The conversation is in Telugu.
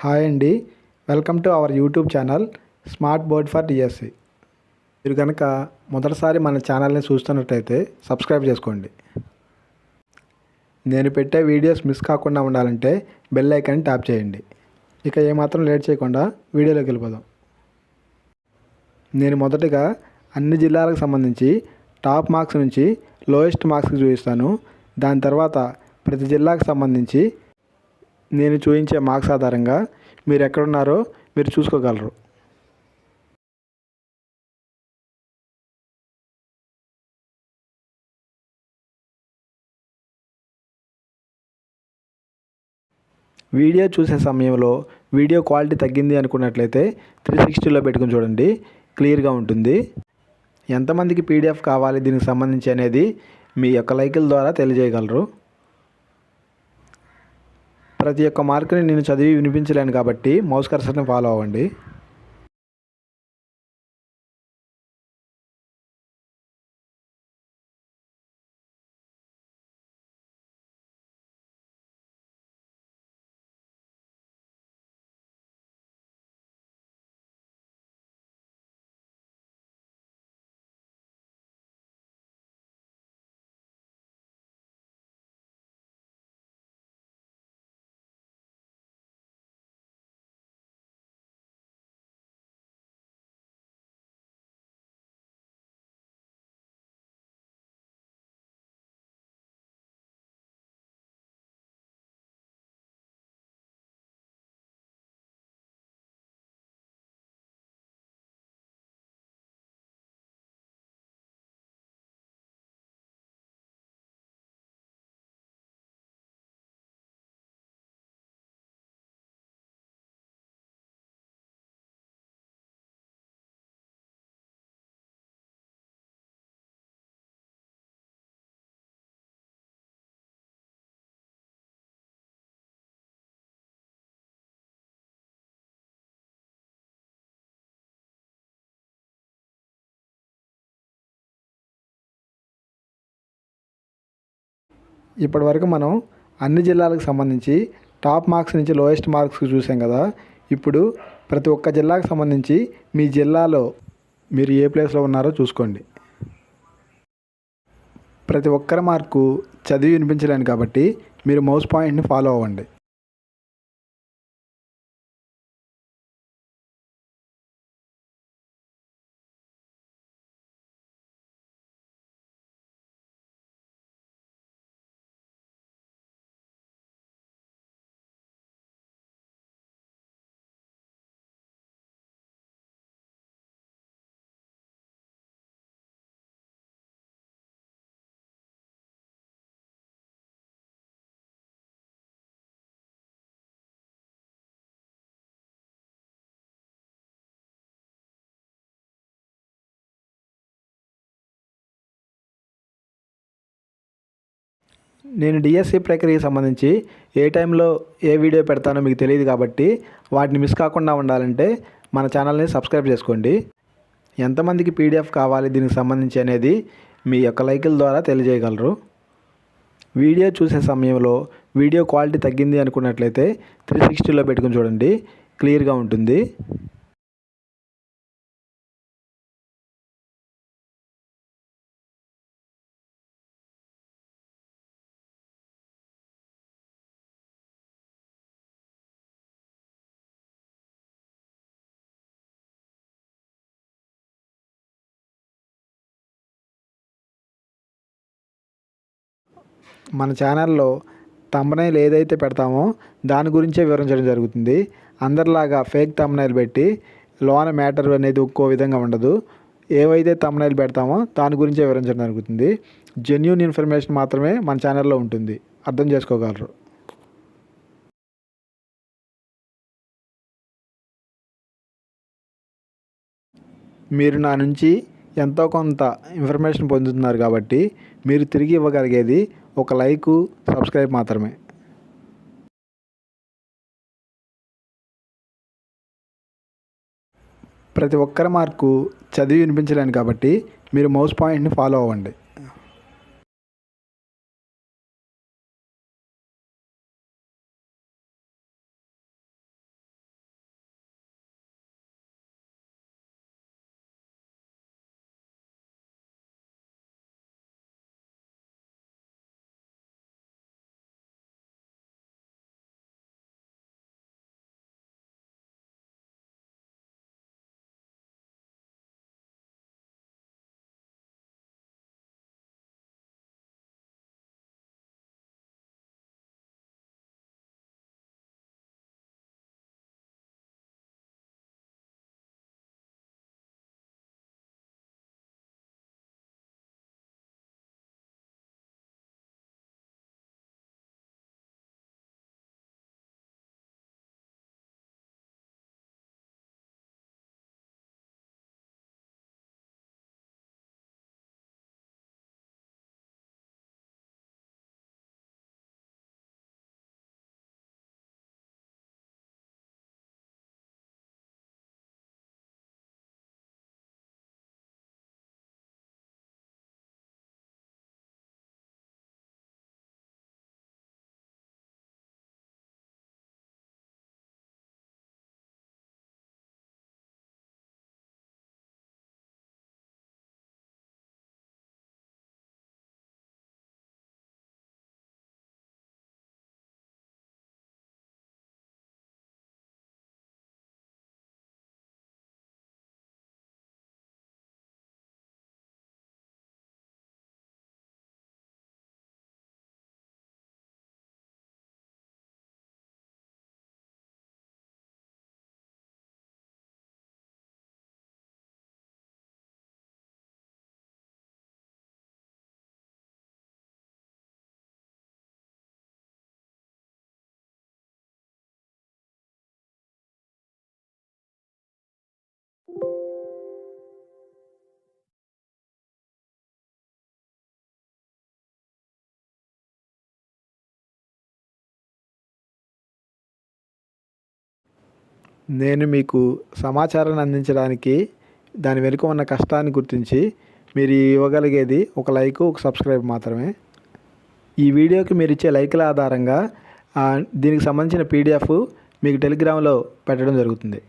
హాయ్ అండి. Welcome to our YouTube channel smart board for DSC మీరు కనుక మొదటిసారి మన ఛానల్ని చూస్తున్నట్టయితే సబ్స్క్రైబ్ చేసుకోండి. నేను పెట్టే వీడియోస్ మిస్ కాకుండా ఉండాలంటే బెల్ ఐకాన్ ట్యాప్ చేయండి. ఇక ఏమాత్రం లేట్ చేయకుండా వీడియోలోకి వెళ్ళిపోదాం. నేను మొదటగా అన్ని జిల్లాలకు సంబంధించి టాప్ మార్క్స్ నుంచి లోయెస్ట్ మార్క్స్కి చూపిస్తాను. దాని తర్వాత ప్రతి జిల్లాకు సంబంధించి నేను చూపించే మార్క్స్ ఆధారంగా మీరు ఎక్కడున్నారో మీరు చూసుకోగలరు. వీడియో చూసే సమయంలో వీడియో క్వాలిటీ తగ్గింది అనుకున్నట్లయితే త్రీ సిక్స్టీలో పెట్టుకుని చూడండి. క్లియర్గా ఉంటుంది. ఎంతమందికి పీడిఎఫ్ కావాలి దీనికి సంబంధించి అనేది మీ యొక్క లైకుల ద్వారా తెలియజేయగలరు. ప్రతి ఒక్క మార్క్ని నేను చదివి వినిపించలేను కాబట్టి మౌస్ కర్సర్ని ఫాలో అవ్వండి. ఇప్పటివరకు మనం అన్ని జిల్లాలకు సంబంధించి టాప్ మార్క్స్ నుంచి లోయెస్ట్ మార్క్స్ చూసాం కదా. ఇప్పుడు ప్రతి ఒక్క జిల్లాకు సంబంధించి మీ జిల్లాలో మీరు ఏ ప్లేస్లో ఉన్నారో చూసుకోండి. ప్రతి ఒక్కరి మార్కు చదివి వినిపించలేను కాబట్టి మీరు మౌస్ పాయింట్ని ఫాలో అవ్వండి. నేను డిఎస్సి ప్రక్రియకి సంబంధించి ఏ టైంలో ఏ వీడియో పెడతానో మీకు తెలియదు కాబట్టి వాటిని మిస్ కాకుండా ఉండాలంటే మన ఛానల్ని సబ్స్క్రైబ్ చేసుకోండి. ఎంతమందికి పీడిఎఫ్ కావాలి దీనికి సంబంధించి అనేది మీ యొక్క లైకుల ద్వారా తెలియజేయగలరు. వీడియో చూసే సమయంలో వీడియో క్వాలిటీ తగ్గింది అనుకున్నట్లయితే త్రీ సిక్స్టీలో పెట్టుకుని చూడండి. క్లియర్గా ఉంటుంది. మన ఛానల్లో తమ్నైల్ ఏదైతే పెడతామో దాని గురించే వివరించడం జరుగుతుంది. అందరిలాగా ఫేక్ తమ్నైల్ పెట్టి లోన మ్యాటర్ అనేది ఒక్కో విధంగా ఉండదు. ఏవైతే తమ్నైల్ పెడతామో దాని గురించే వివరించడం జరుగుతుంది. జెన్యున్ ఇన్ఫర్మేషన్ మాత్రమే మన ఛానల్లో ఉంటుంది. అర్థం చేసుకోగలరు. మీరు నా నుంచి ఎంతో కొంత ఇన్ఫర్మేషన్ పొందుతున్నారు కాబట్టి మీరు తిరిగి ఇవ్వగలిగేది ఒక లైకు సబ్స్క్రైబ్ మాత్రమే. ప్రతి ఒక్కరి మార్కు చదివి వినిపించలేను కాబట్టి మీరు మౌస్ పాయింట్ని ఫాలో అవ్వండి. నేను మీకు సమాచారాన్ని అందించడానికి దాని వెనుక ఉన్న కష్టాన్ని గుర్తించి మీరు ఇవ్వగలిగేది ఒక లైక్ ఒక సబ్స్క్రైబ్ మాత్రమే. ఈ వీడియోకి మీరు ఇచ్చే లైకుల ఆధారంగా దీనికి సంబంధించిన పీడిఎఫ్ మీకు టెలిగ్రామ్లో పెట్టడం జరుగుతుంది.